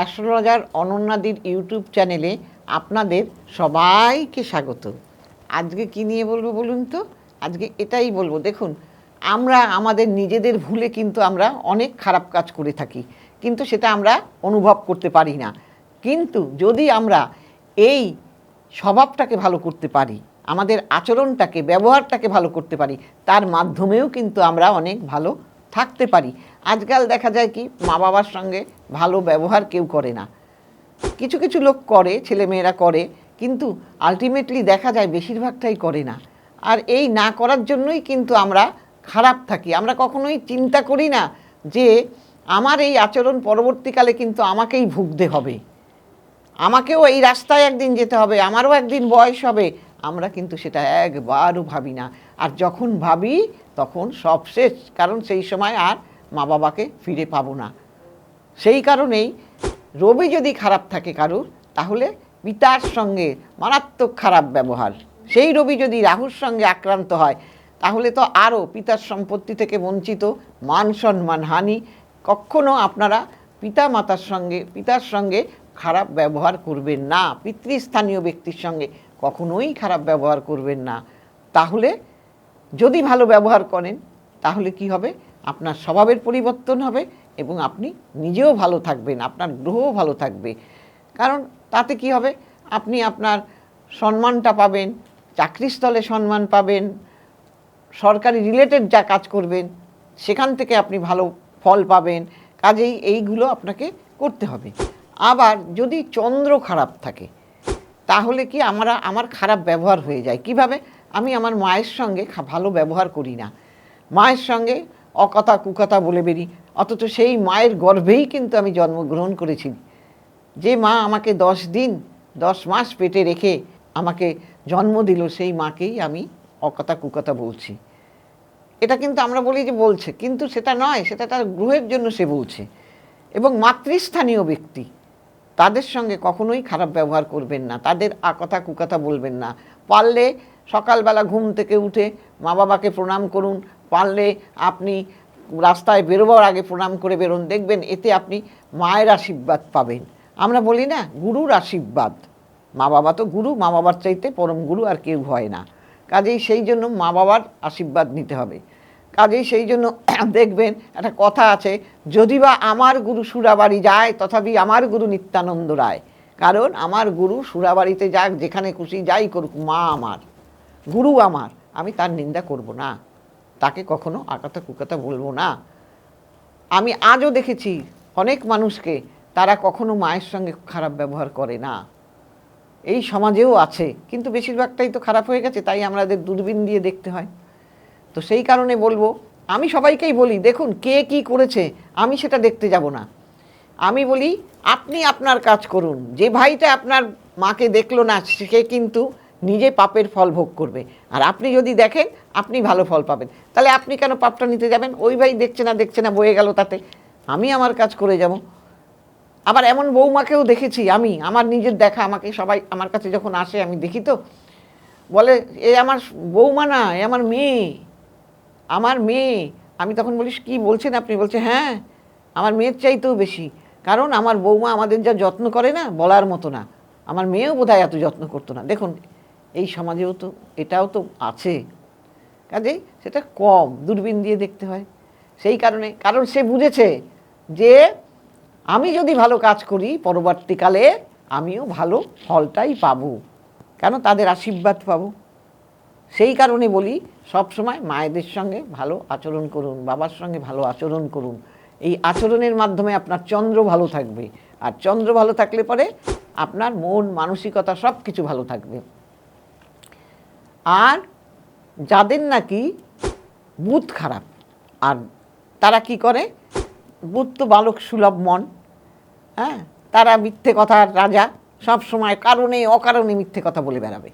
Astrologer অনন্যাদির YouTube চ্যানেলে আপনাদের সবাইকে স্বাগত। আজকে কি নিয়ে বলব বলুন তো? আজকে এটাই বলব। দেখুন, আমরা আমাদের নিজেদের ভুলে কিন্তু আমরা অনেক খারাপ কাজ করে থাকি, কিন্তু সেটা আমরা অনুভব করতে পারি না। কিন্তু যদি আমরা এই স্বভাবটাকে ভালো করতে পারি, আমাদের আচরণটাকে, ব্যবহারটাকে ভালো করতে পারি, তার মাধ্যমেও কিন্তু আমরা অনেক ভালো থাকতে পারি। আজকাল দেখা যায় কি মা বাবার সঙ্গে ভালো ব্যবহার কেউ করে না। কিছু কিছু লোক করে, ছেলেমেয়েরা করে, কিন্তু আলটিমেটলি দেখা যায় বেশিরভাগটাই করে না। আর এই না করার জন্যই কিন্তু আমরা খারাপ থাকি। আমরা কখনোই চিন্তা করি না যে আমার এই আচরণ পরবর্তীকালে কিন্তু আমাকেই ভুগতে হবে। আমাকেও এই রাস্তায় একদিন যেতে হবে, আমারও একদিন বয়স হবে। আমরা কিন্তু সেটা একবারও ভাবি না। আর যখন ভাবি, তখন সব শেষ। কারণ সেই সময় আর মা বাবাকে ফিরে পাবো না। সেই কারণেই রবি যদি খারাপ থাকে কারুর, তাহলে পিতার সঙ্গে মারাত্মক খারাপ ব্যবহার। সেই রবি যদি রাহুর সঙ্গে আক্রান্ত হয়, তাহলে তো আরও পিতার সম্পত্তি থেকে বঞ্চিত, মান সম্মান হানি, কখনো আপনারা পিতা মাতার সঙ্গে, পিতার সঙ্গে খারাপ ব্যবহার করবেন না, পিতৃস্থানীয় ব্যক্তির সঙ্গে কখনোই খারাপ ব্যবহার করবেন না। তাহলে যদি ভালো ব্যবহার করেন, তাহলে কি হবে? আপনার স্বভাবের পরিবর্তন হবে এবং আপনি নিজেও ভালো থাকবেন, আপনার গ্রহও ভালো থাকবে। কারণ তাতে কি হবে? আপনি আপনার সম্মানটা পাবেন চাকরিস্থলে সম্মান পাবেন, সরকারি রিলেটেড যা কাজ করবেন, সেখান থেকে আপনি ভালো ফল পাবেন, কাজেই এইগুলো আপনাকে করতে হবে। আবার যদি চন্দ্র খারাপ থাকে, তাহলে কি আমরা, আমার খারাপ ব্যবহার হয়ে যায়? কীভাবে? আমি আমার মায়ের সঙ্গে ভালো ব্যবহার করি না। মায়ের সঙ্গে অকথা কুকথা বলে বেরি অথচ সেই মায়ের গর্ভেই কিন্তু আমি জন্মগ্রহণ করেছি যে মা আমাকে দশ দিন, দশ মাস পেটে রেখে আমাকে জন্ম দিল, সেই মাকেই আমি অকথা কুকথা বলছি। এটা কিন্তু আমরা বলি যে বলছে, কিন্তু সেটা নয়, সেটা তার গ্রহের জন্য সে বলছে। এবং মাতৃস্থানীয় ব্যক্তি, তাদের সঙ্গে কখনোই খারাপ ব্যবহার করবেন না, তাদের আকথা কুকথা বলবেন না। পারলে সকালবেলা ঘুম থেকে উঠে মা বাবাকে প্রণাম করুন আপনি রাস্তায় বেরোবার আগে প্রণাম করে বেরোন। দেখবেন এতে আপনি মায়ের আশীর্বাদ পাবেন। আমরা বলি না, গুরুর আশীর্বাদ। মা বাবা তো গুরু, মা বাবার চাইতে পরম গুরু আর কেউ হয় না। কাজেই সেই জন্য মা বাবার আশীর্বাদ নিতে হবে। কাজেই সেই জন্য দেখবেন একটা কথা আছে, যদি বা আমার গুরু সুরাবাড়ি যায়, তথাপি আমার গুরু নিত্যানন্দ রায়। কারণ আমার গুরু সুরাবাড়িতে যাক, যেখানে খুশি যাই করুক মা আমার। গুরু আমার, আমি তার নিন্দা করব না। তাকে কখনো আকাতা কুকাতা বলব না। আমি আজও দেখেছি অনেক মানুষকে তারা কখনো মায়ের সঙ্গে খারাপ ব্যবহার করে না। এই সমাজেও আছে, কিন্তু বেশিরভাগটাই তো খারাপ হয়ে গেছে, তাই আমাদের দূরবীন দিয়ে দেখতে হয়। তো সেই কারণে বলব, আমি সবাইকেই বলি, দেখুন কে কি করেছে, আমি সেটা দেখতে যাব না। আমি বলি, আপনি আপনার কাজ করুন, যে ভাইটা আপনার মাকে দেখল না, সে কিন্তু নিজে পাপের ফল ভোগ করবে। আর আপনি যদি দেখেন, আপনি ভালো ফল পাবেন। তাহলে আপনি কেন পাপটা নিতে যাবেন? ওই ভাই দেখছে না দেখছে না, বয়ে গেল তাতে। আমি আমার কাজ করে যাব। আবার এমন বৌমাকেও দেখেছি আমি, আমার নিজের দেখা, আমাকে সবাই আমার কাছে যখন আসে, আমি দেখি তো, বলে, এ আমার বৌমা না, এ আমার মেয়ে আমার মেয়ে। আমি তখন বলিস, কি বলছেন আপনি? বলছে হ্যাঁ আমার মেয়ের চাইতেও বেশি। কারণ আমার বৌমা আমাদের যা যত্ন করে না, বলার মতো না। আমার মেয়েও বোধহয় এত যত্ন করতো না। দেখুন এই সমাজেও তো, এটাও তো আছে। কাজেই সেটা কম, দূরবীন দিয়ে দেখতে হয়। সেই কারণে, কারণ সে বুঝেছে যে আমি যদি ভালো কাজ করি, পরবর্তীকালে আমিও ভালো ফলটাই পাবো। কেন? তাদের আশীর্বাদ পাবো। সেই কারণে বলি, সব সময় মায়েদের সঙ্গে ভালো আচরণ করুন, বাবার সঙ্গে ভালো আচরণ করুন। এই আচরণের মাধ্যমে আপনার চন্দ্র ভালো থাকবে। আর চন্দ্র ভালো থাকলে পরে আপনার মন, মানসিকতা সব কিছু ভালো থাকবে। আর যাদের নাকি বুধ খারাপ, আর তারা কি করে? বুধ তো বালক সুলভ মন হ্যাঁ? তারা মিথ্যে কথার রাজা, সব সময় কারণে, অকারণে মিথ্যে কথা বলে বেড়াবে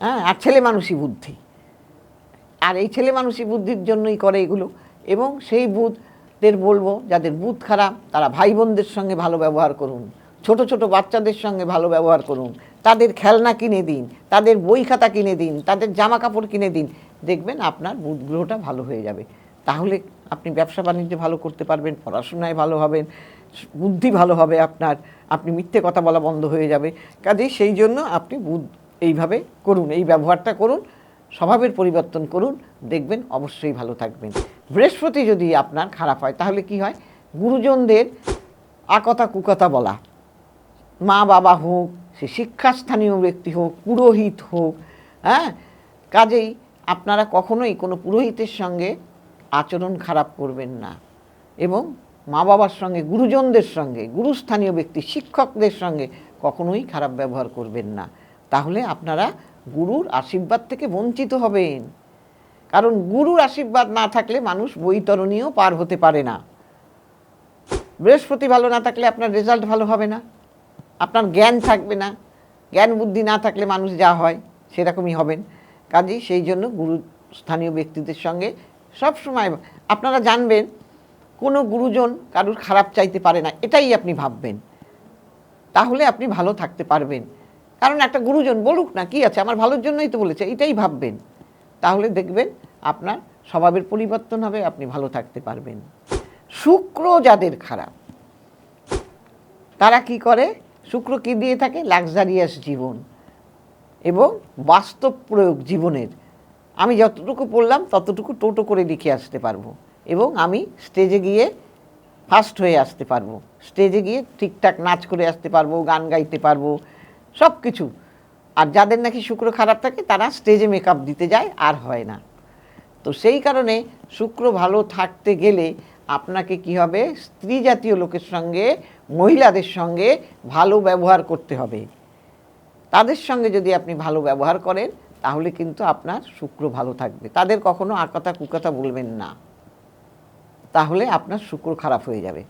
হ্যাঁ? আর ছেলে মানুষই বুদ্ধি। আর এই ছেলে মানুষই বুদ্ধির জন্যই করে এগুলো, এবং সেই বুধদের বলব, যাদের বুধ খারাপ, তারা ভাই বোনদের সঙ্গে ভালো ব্যবহার করুন। ছোট ছোট বাচ্চাদের সঙ্গে ভালো ব্যবহার করুন। তাদের খেলনা কিনে দিন, তাদের বই খাতা কিনে দিন, তাদের জামা কাপড় কিনে দিন। দেখবেন আপনার বুধ গ্রহটা ভালো হয়ে যাবে। তাহলে আপনি ব্যবসা বাণিজ্য ভালো করতে পারবেন, পড়াশোনায় ভালো হবেন, বুদ্ধি ভালো হবে আপনার, আপনি মিথ্যে কথা বলা বন্ধ হয়ে যাবে। কাজেই সেই জন্য আপনি বুধ, এইভাবে করুন, এই ব্যবহারটা করুন, স্বভাবের পরিবর্তন করুন, দেখবেন অবশ্যই ভালো থাকবেন। বৃহস্পতি যদি আপনার খারাপ হয়, তাহলে কি হয়? গুরুজনদের আকথা কুকথা বলা। মা বাবা হোক, সে শিক্ষাস্থানীয় ব্যক্তি হোক, পুরোহিত হোক হ্যাঁ? কাজেই আপনারা কখনোই কোনো পুরোহিতের সঙ্গে আচরণ খারাপ করবেন না। এবং মা বাবার সঙ্গে, গুরুজনদের সঙ্গে, গুরুস্থানীয় ব্যক্তি, শিক্ষকদের সঙ্গে কখনোই খারাপ ব্যবহার করবেন না। তাহলে আপনারা গুরুর আশীর্বাদ থেকে বঞ্চিত হবেন। কারণ গুরুর আশীর্বাদ না থাকলে মানুষ বৈতরণীয় পার হতে পারে না। বৃহস্পতি ভালো না থাকলে আপনার রেজাল্ট ভালো হবে না। আপনার জ্ঞান থাকবে না। জ্ঞান বুদ্ধি না থাকলে মানুষ যা হয় সেরকমই হবেন। কাজেই সেই জন্য গুরু স্থানীয় ব্যক্তিদের সঙ্গে সব সময় আপনারা জানবেন, কোনো গুরুজন কারুর খারাপ চাইতে পারে না, এটাই আপনি ভাববেন। তাহলে আপনি ভালো থাকতে পারবেন। কারণ একটা গুরুজন বলুক না, কি আছে? আমার ভালোর জন্যই তো বলেছে, এটাই ভাববেন। তাহলে দেখবেন আপনার স্বভাবের পরিবর্তন হবে, আপনি ভালো থাকতে পারবেন। শুক্র যাদের খারাপ, তারা কি করে? শুক্র কি দিয়ে থাকে? লাক্সারিয়াস জীবন। এবং বাস্তব প্রয়োগ জীবনের। আমি যতটুকু পড়লাম, ততটুকু টোটো করে লিখে আসতে পারব। এবং আমি স্টেজে গিয়ে ফার্স্ট হয়ে আসতে পারব। স্টেজে গিয়ে ঠিকঠাক নাচ করে আসতে পারব, গান গাইতে পারব সব কিছু আর যাদের নাকি শুক্র খারাপ থাকে, তারা স্টেজে মেকআপ দিতে যায়, আর হয় না। তো সেই কারণে শুক্র ভালো থাকতে গেলে আপনাকে কি হবে? স্ত্রী জাতীয় লোকের সঙ্গে মহিলাদের সঙ্গে ভালো ব্যবহার করতে হবে। তাদের সঙ্গে যদি আপনি ভালো ব্যবহার করেন, তাহলে কিন্তু আপনার শুক্র ভালো থাকবে। তাদের কখনো আকথা কুকথা বলবেন না। তাহলে আপনার শুক্র খারাপ হয়ে যাবে।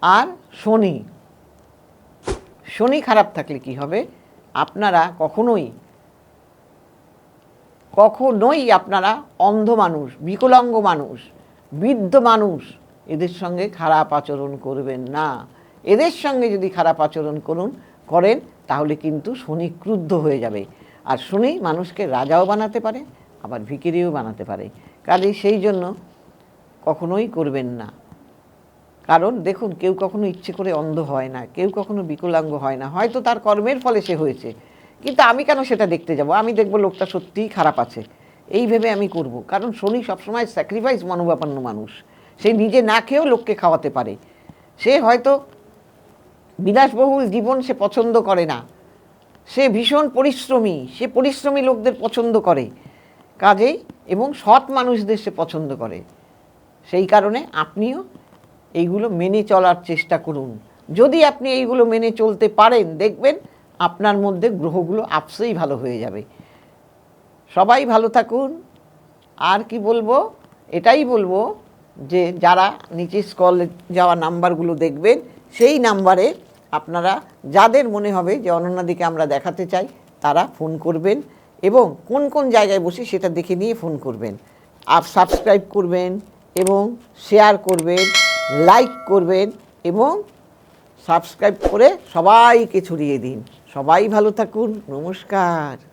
আর শনি শনি খারাপ থাকলে কি হবে? আপনারা কখনোই কখনোই আপনারা অন্ধ মানুষ, বিকলাঙ্গ মানুষ, বৃদ্ধ মানুষ এদের সঙ্গে খারাপ আচরণ করবেন না। এদের সঙ্গে যদি খারাপ আচরণ করুন, করেন, তাহলে কিন্তু শনি ক্রুদ্ধ হয়ে যাবে। আর শনি মানুষকে রাজাও বানাতে পারে, আবার ভিকিরিও বানাতে পারে। কাজেই সেই জন্য কখনোই করবেন না। কারণ দেখুন, কেউ কখনো ইচ্ছে করে অন্ধ হয় না, কেউ কখনো বিকলাঙ্গ হয় না। হয়তো তার কর্মের ফলে সে হয়েছে। কিন্তু আমি কেন সেটা দেখতে যাব? আমি দেখব লোকটা সত্যিই খারাপ আছে। এই ভেবে আমি করব। কারণ শনি সবসময় স্যাক্রিফাইস মনোভাবান্ন মানুষ। সে নিজে না খেয়েও লোককে খাওয়াতে পারে। সে হয়তো বিলাসবহুল জীবন সে পছন্দ করে না। সে ভীষণ পরিশ্রমী, সে পরিশ্রমী লোকদের পছন্দ করে। কাজেই এবং সৎ মানুষদের সে পছন্দ করে। সেই কারণে আপনিও এইগুলো মেনে চলার চেষ্টা করুন। যদি আপনি এইগুলো মেনে চলতে পারেন, দেখবেন আপনার মধ্যে গ্রহগুলো আপসেই ভালো হয়ে যাবে। সবাই ভালো থাকুন। আর কি বলব? এটাই বলব যে যারা নিচে স্কলে যাওয়া নাম্বারগুলো দেখবেন, সেই নাম্বারে আপনারা যাদের মনে হবে যে অনন্যাদিকে আমরা দেখাতে চাই, তারা ফোন করবেন এবং কোন কোন জায়গায় বসে সেটা দেখে নিয়ে ফোন করবেন। আর সাবস্ক্রাইব করবেন এবং শেয়ার করবেন লাইক করবেন এবং সাবস্ক্রাইব করে সবাইকে ছড়িয়ে দিন। সবাই ভালো থাকুন, নমস্কার।